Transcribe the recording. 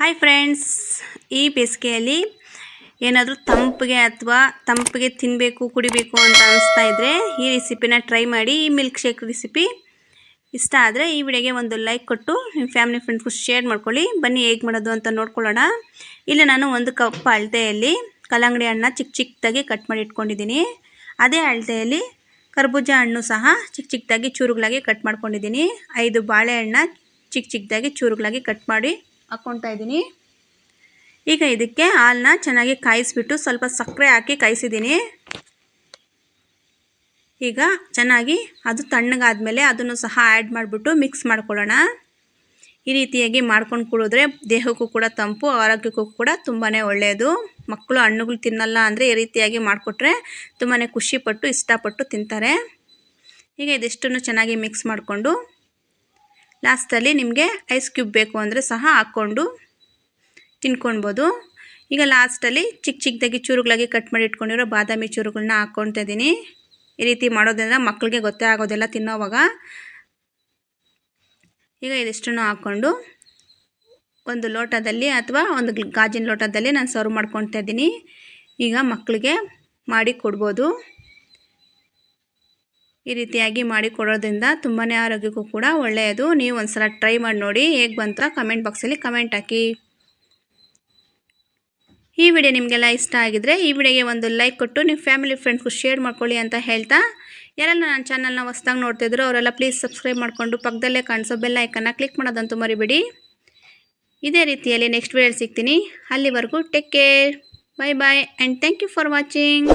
Hi friends ಈ ಬೇಸಿಗೆಯಲ್ಲಿ ಏನಾದರೂ ತಂಪಿಗೆ ಅಥವಾ ತಂಪಿಗೆ ತಿನ್ನಬೇಕು ಕುಡಿಬೇಕು ಅಂತ ಅನಿಸ್ತಾ ಇದ್ದರೆ ಈ ರೆಸಿಪಿನ ಟ್ರೈ ಮಾಡಿ, ಈ ಮಿಲ್ಕ್ ಶೇಕ್ ರೆಸಿಪಿ ಇಷ್ಟ ಆದರೆ ಈ ವಿಡಿಯೋಗೆ ಒಂದು ಲೈಕ್ ಕೊಟ್ಟು ನಿಮ್ಮ ಫ್ಯಾಮಿಲಿ ಫ್ರೆಂಡ್ಸ್ಗೂ ಶೇರ್ ಮಾಡ್ಕೊಳ್ಳಿ. ಬನ್ನಿ ಹೇಗೆ ಮಾಡೋದು ಅಂತ ನೋಡ್ಕೊಳ್ಳೋಣ. ಇಲ್ಲಿ ನಾನು ಒಂದು ಕಪ್ ಅಳತೆಯಲ್ಲಿ ಕಲ್ಲಂಗಡಿ ಹಣ್ಣು ಚಿಕ್ಕ ಚಿಕ್ಕದಾಗಿ ಕಟ್ ಮಾಡಿ ಇಟ್ಕೊಂಡಿದ್ದೀನಿ. ಅದೇ ಅಳತೆಯಲ್ಲಿ ಕರ್ಬೂಜ ಹಣ್ಣು ಸಹ ಚಿಕ್ಕ ಚಿಕ್ಕದಾಗಿ ಚೂರುಗಳಾಗಿ ಕಟ್ ಮಾಡ್ಕೊಂಡಿದ್ದೀನಿ. ಐದು ಬಾಳೆಹಣ್ಣ ಚಿಕ್ಕ ಚಿಕ್ಕದಾಗಿ ಚೂರುಗಳಾಗಿ ಕಟ್ ಮಾಡಿ ಹಾಕ್ಕೊಳ್ತಾ ಇದ್ದೀನಿ. ಈಗ ಇದಕ್ಕೆ ಹಾಲನ್ನ ಚೆನ್ನಾಗಿ ಕಾಯಿಸ್ಬಿಟ್ಟು ಸ್ವಲ್ಪ ಸಕ್ಕರೆ ಹಾಕಿ ಕಾಯಿಸಿದ್ದೀನಿ. ಈಗ ಚೆನ್ನಾಗಿ ಅದು ತಣ್ಣಗಾದಮೇಲೆ ಅದನ್ನು ಸಹ ಆ್ಯಡ್ ಮಾಡಿಬಿಟ್ಟು ಮಿಕ್ಸ್ ಮಾಡ್ಕೊಳ್ಳೋಣ. ಈ ರೀತಿಯಾಗಿ ಮಾಡ್ಕೊಂಡು ಕುಡಿದ್ರೆ ದೇಹಕ್ಕೂ ಕೂಡ ತಂಪು, ಆರೋಗ್ಯಕ್ಕೂ ಕೂಡ ತುಂಬಾ ಒಳ್ಳೆಯದು. ಮಕ್ಕಳು ಹಣ್ಣುಗಳು ತಿನ್ನಲ್ಲ ಅಂದರೆ ಈ ರೀತಿಯಾಗಿ ಮಾಡಿಕೊಟ್ರೆ ತುಂಬಾ ಖುಷಿಪಟ್ಟು ಇಷ್ಟಪಟ್ಟು ತಿಂತಾರೆ. ಈಗ ಇದಿಷ್ಟನ್ನು ಚೆನ್ನಾಗಿ ಮಿಕ್ಸ್ ಮಾಡಿಕೊಂಡು ಲಾಸ್ಟಲ್ಲಿ ನಿಮಗೆ ಐಸ್ ಕ್ಯೂಬ್ ಬೇಕು ಅಂದರೆ ಸಹ ಹಾಕ್ಕೊಂಡು ತಿನ್ಕೊಳ್ಬೋದು. ಈಗ ಲಾಸ್ಟಲ್ಲಿ ಚಿಕ್ಕ ಚಿಕ್ಕದಾಗಿ ಚೂರುಗಳಾಗಿ ಕಟ್ ಮಾಡಿ ಇಟ್ಕೊಂಡಿರೋ ಬಾದಾಮಿ ಚೂರುಗಳನ್ನ ಹಾಕ್ಕೊಳ್ತಾ ಇದ್ದೀನಿ. ಈ ರೀತಿ ಮಾಡೋದ್ರಿಂದ ಮಕ್ಕಳಿಗೆ ಗೊತ್ತೇ ಆಗೋದಿಲ್ಲ ತಿನ್ನೋವಾಗ. ಈಗ ಇದಿಷ್ಟನ್ನು ಹಾಕ್ಕೊಂಡು ಒಂದು ಲೋಟದಲ್ಲಿ ಅಥವಾ ಒಂದು ಗಾಜಿನ ಲೋಟದಲ್ಲಿ ನಾನು ಸರ್ವ್ ಮಾಡ್ಕೊಳ್ತಾ ಇದ್ದೀನಿ. ಈಗ ಮಕ್ಕಳಿಗೆ ಮಾಡಿ ಕೊಡ್ಬೋದು. ಈ ರೀತಿಯಾಗಿ ಮಾಡಿ ಕೊಡೋದ್ರಿಂದ ತುಂಬಾ ಆರೋಗ್ಯಕ್ಕೂ ಕೂಡ ಒಳ್ಳೆಯದು. ನೀವು ಒಂದು ಸಲ ಟ್ರೈ ಮಾಡಿ ನೋಡಿ ಹೇಗೆ ಬಂತ ಕಮೆಂಟ್ ಬಾಕ್ಸಲ್ಲಿ ಕಮೆಂಟ್ ಹಾಕಿ. ಈ ವಿಡಿಯೋ ನಿಮಗೆಲ್ಲ ಇಷ್ಟ ಆಗಿದ್ರೆ ಈ ವಿಡಿಯೋಗೆ ಒಂದು ಲೈಕ್ ಕೊಟ್ಟು ನಿಮ್ಮ ಫ್ಯಾಮಿಲಿ ಫ್ರೆಂಡ್ಸ್ಗೂ ಶೇರ್ ಮಾಡ್ಕೊಳ್ಳಿ ಅಂತ ಹೇಳ್ತಾ. ಯಾರೆಲ್ಲ ನನ್ನ ಚಾನಲ್ನ ಹೊಸ್ದಾಗಿ ನೋಡ್ತಿದ್ರು ಅವರೆಲ್ಲ ಪ್ಲೀಸ್ ಸಬ್ಸ್ಕ್ರೈಬ್ ಮಾಡಿಕೊಂಡು ಪಕ್ಕದಲ್ಲೇ ಕಾಣಿಸೋ ಬೆಲ್ ಐಕನ್ನ ಕ್ಲಿಕ್ ಮಾಡೋದಂತೂ ಮರಿಬೇಡಿ. ಇದೇ ರೀತಿಯಲ್ಲಿ ನೆಕ್ಸ್ಟ್ ವಿಡಿಯೋ ಸಿಗ್ತೀನಿ. ಅಲ್ಲಿವರೆಗೂ take care bye bye and thank you for watching